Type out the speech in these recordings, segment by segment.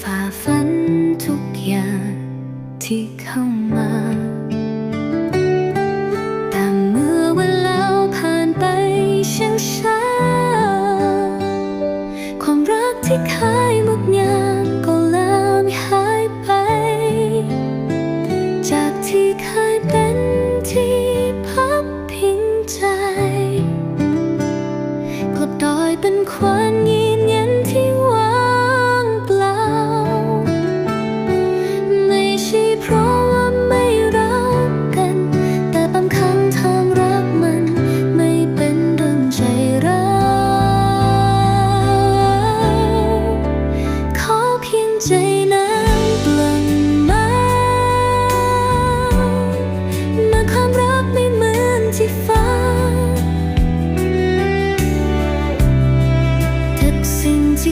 ฝ่าฟันทุกอย่างที่เข้า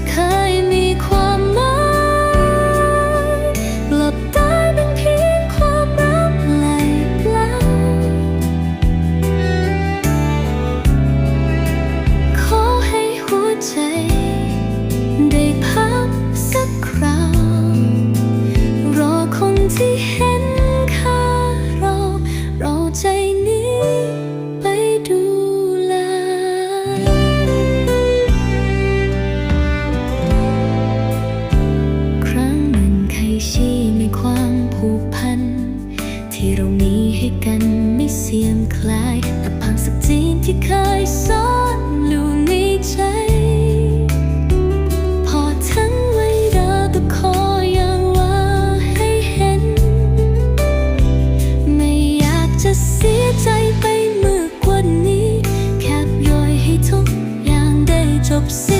开你。 ซ่อนอยู่ในใจ พอทั้งไว้ดาก็ขออย่างว่าให้เห็น ไม่อยากจะเสียใจไปมือกว่านี้ แคบย่อยให้ทุกอย่างได้จบสิ้